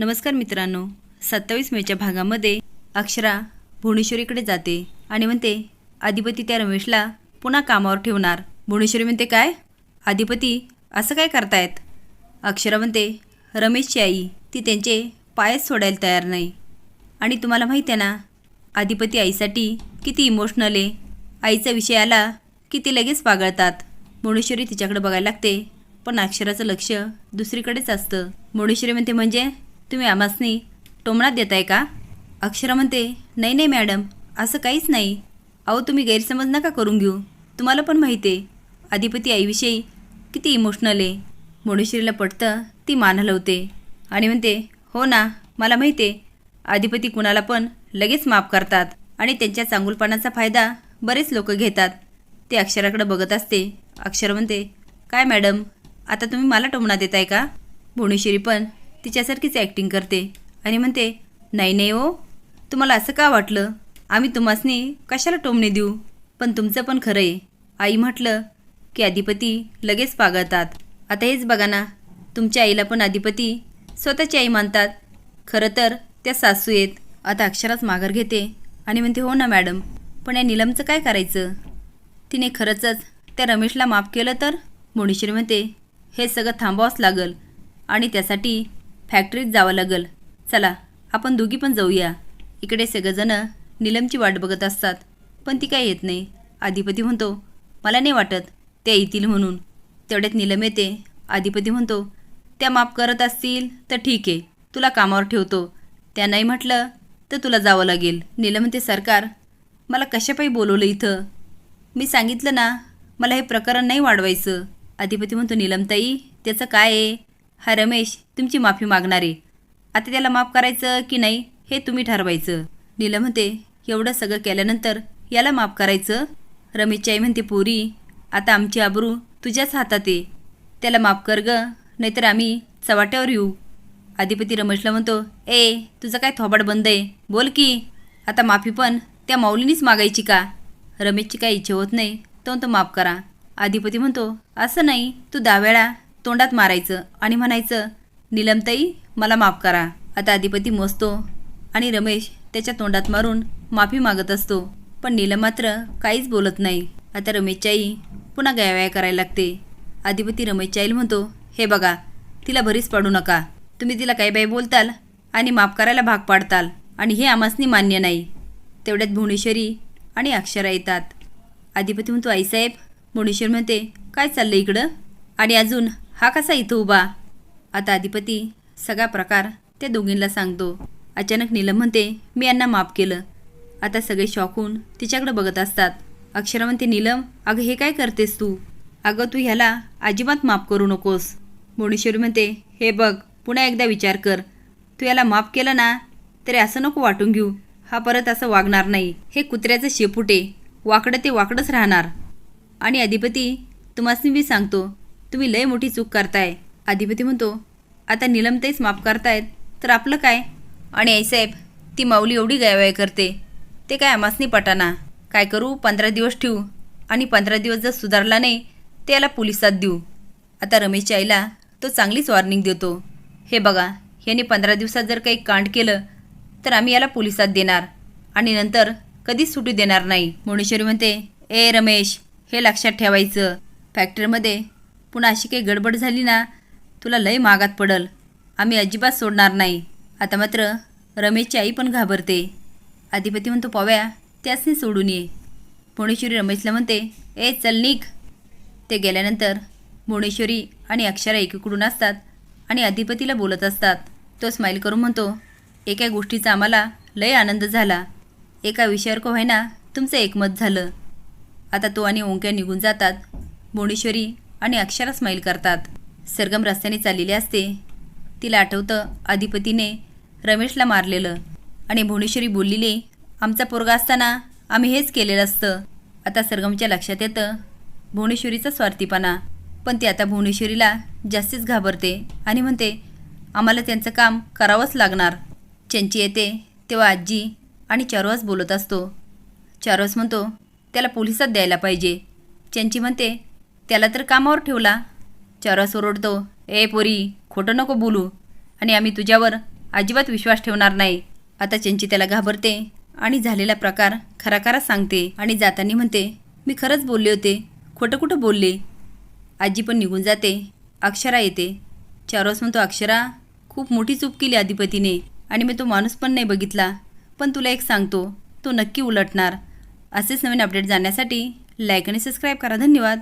नमस्कार मित्रांनो. सत्तावीस मेच्या भागामध्ये अक्षरा भुवनेश्वरीकडे जाते आणि म्हणते अधिपती त्या रमेशला पुन्हा कामावर ठेवणार. भुवनेश्वरी म्हणते काय? अधिपती असं काय करतायत? अक्षरा म्हणते रमेशची आई ती त्यांचे पायच सोडायला तयार नाही. आणि तुम्हाला माहिती आहे ना अधिपती आईसाठी किती इमोशनल आहे. आईचा विषय आला की ती लगेच पागळतात. भुवनेश्वरी तिच्याकडे बघायला लागते पण अक्षराचं लक्ष दुसरीकडेच असतं. भुवनेश्वरी म्हणते म्हणजे? तुम्ही आमासनी टोमणात देताय का? अक्षरा म्हणते नाही नाही मॅडम असं काहीच नाही. अहो तुम्ही गैरसमज नका करून घेऊ. तुम्हाला पण माहिती आहे अधिपती आईविषयी किती इमोशनल आहे. भुवनेश्वरीला पटतं ती मान हलवते आणि म्हणते हो ना मला माहिती आहे. अधिपती कुणाला पण लगेच माफ करतात आणि त्यांच्या चांगुलपणाचा फायदा बरेच लोक घेतात. ते अक्षराकडे बघत असते. अक्षर म्हणते काय मॅडम आता तुम्ही मला टोमणा देताय का? भुणेश्वरी पण तिच्यासारखीच ॲक्टिंग करते. आणि म्हणते नाही नाही हो. तुम्हाला असं का वाटलं? आम्ही तुम्हासनी कशाला टोमणे देऊ? पण तुमचं पण खरं आहे. आई म्हटलं की अधिपती लगेच पागळतात. आता हेच बघा ना तुमच्या आईला पण अधिपती स्वतःची आई मानतात. खरं तर त्या सासू आहेत. आता अक्षराच माघार घेते. आणि म्हणते हो ना मॅडम. पण या निलमचं काय करायचं? तिने खरंचच त्या रमेशला माफ केलं तर? मुणीश्री म्हणते हे सगळं थांबावंच लागल. आणि त्यासाठी फॅक्टरीत जावं लागल. चला आपण दोघी पण जाऊया. इकडे सगळेजणं निलमची वाट बघत असतात. पण ती काय येत नाही. अधिपती म्हणतो मला नाही वाटत त्या येतील म्हणून. तेवढ्यात निलम येते. अधिपती म्हणतो त्या माफ करत असतील तर ठीक आहे. तुला कामावर ठेवतो. त्या नाही म्हटलं तर तुला जावं लागेल. निलम म्हणते सरकार मला कशापायी बोलवलं इथं? मी सांगितलं ना मला हे प्रकरण नाही वाढवायचं. अधिपती म्हणतो निलमताई त्याचं काय आहे? हा रमेश तुमची माफी मागणार. आहे आता त्याला माफ करायचं की नाही हे तुम्ही ठरवायचं. नीलम म्हणते एवढं सगळं केल्यानंतर याला माफ करायचं? रमेशची आई म्हणते पुरी आता आमची आबरू तुझ्याच हातात आहे. त्याला माफ कर ग नाहीतर आम्ही चवाट्यावर येऊ. अधिपती रमेशला म्हणतो ए तुझं काय थोबाड बंद आहे? बोल की. आता माफी पण त्या माऊलीनीच मागायची का? रमेशची काही इच्छा होत नाही तो म्हणतो माफ करा. अधिपती म्हणतो असं नाही तू दहा वेळा तोंडात मारायचं आणि म्हणायचं निलमताई मला माफ करा. आता अधिपती मोजतो आणि रमेश त्याच्या तोंडात मारून माफी मागत असतो. पण नीलम मात्र काहीच बोलत नाही. आता रमेशच्याही आई पुन्हा गयावया करायला लागते. अधिपती रमेशच्या आईल म्हणतो हे बघा तिला भरीच पाडू नका. तुम्ही तिला काही बाई बोलताल आणि माफ करायला भाग पाडताल आणि हे आमासनी मान्य नाही. तेवढ्यात भुवनेश्वरी आणि अक्षरा येतात. अधिपती म्हणतो आईसाहेब भुवनेश्वर म्हणते काय चाललं इकडं? आणि अजून हा कसा इथं उभा? आता अधिपती सगळा प्रकार त्या दोघींना सांगतो. अचानक नीलम म्हणते मी यांना माफ केलं. आता सगळे शॉक होऊन तिच्याकडे बघत असतात. अक्षरा म्हणते नीलम अगं हे काय करतेस तू? अगं तू ह्याला अजिबात माफ करू नकोस. भुवनेश्वरी म्हणते हे बघ पुन्हा एकदा विचार कर. तू याला माफ केलं ना तरी असं नको वाटून घेऊ. हा परत असं वागणार नाही. हे कुत्र्याचं शेपुटे वाकडं ते वाकडंच राहणार. आणि अधिपती तुम्हाला मी सांगतो तुम्ही लय मोठी चूक करताय. अधिपती म्हणतो आता निलमताईच माफ करतायत तर आपलं काय? आणि आईसाहेब ती माऊली एवढी गायवाय करते. ते काय आमासनी पटाना. काय करू पंधरा दिवस ठेवू. आणि पंधरा दिवस जर सुधारला नाही ते याला पोलिसात देऊ. आता रमेशच्या आईला तो चांगलीच वॉर्निंग देतो. हे बघा ह्याने पंधरा दिवसात जर काही कांड केलं तर आम्ही याला पोलिसात देणार. आणि नंतर कधीच सुटी देणार नाही. भुवनेश्वरी म्हणते ए रमेश हे लक्षात ठेवायचं. फॅक्टरीमध्ये पुन्हा अशी काही गडबड झाली ना तुला लय मागात पडल. आम्ही अजिबात सोडणार नाही. आता मात्र रमेशची आई पण घाबरते. अधिपती म्हणतो पाव्या त्याचनी सोडून ये. भुवनेश्वरी रमेशला म्हणते ए चल निघ. ते गेल्यानंतर भुवनेश्वरी आणि अक्षरा एकीकडून असतात आणि अधिपतीला बोलत असतात. तो स्माईल करून म्हणतो एका गोष्टीचा आम्हाला लय आनंद झाला. एका विषयावर का व्हायना तुमचं एकमत झालं. आता तो आणि ओंक्या निघून जातात. भुवनेश्वरी आणि अक्षरा स्माईल करतात. सरगम रस्त्याने चाललेली असते. तिला आठवतं अधिपतीने रमेशला मारलेलं आणि भुवनेश्वरी बोललेली आमचा पोरगा असताना आम्ही हेच केलेलं असतं. आता सरगमच्या लक्षात येतं भुवनेश्वरीचा स्वार्थीपणा. पण ती आता भुवनेश्वरीला जास्तीच घाबरते आणि म्हणते आम्हाला त्यांचं काम करावंच लागणार. चंची येते तेव्हा आजी आणि चारोवास बोलत असतो. चारोस म्हणतो त्याला पोलिसात द्यायला पाहिजे. चंची म्हणते त्याला तर कामावर ठेवला. चरस ओरडतो ए पोरी खोटं नको बोलू. आणि आम्ही तुझ्यावर अजिबात विश्वास ठेवणार नाही. आता चंची त्याला घाबरते आणि झालेला प्रकार खरा सांगते आणि जाताना म्हणते मी खरंच बोलले होते. खोटं कुठं बोलले? आजी पण निघून जाते. अक्षरा येते. चारोस म्हणतो अक्षरा खूप मोठी चूक केली अधिपतीने आणि मी तो माणूस पण नाही बघितला. पण तुला एक सांगतो तो नक्की उलटणार. असेच नवीन अपडेट जाण्यासाठी लाईक आणि सबस्क्राईब करा. धन्यवाद.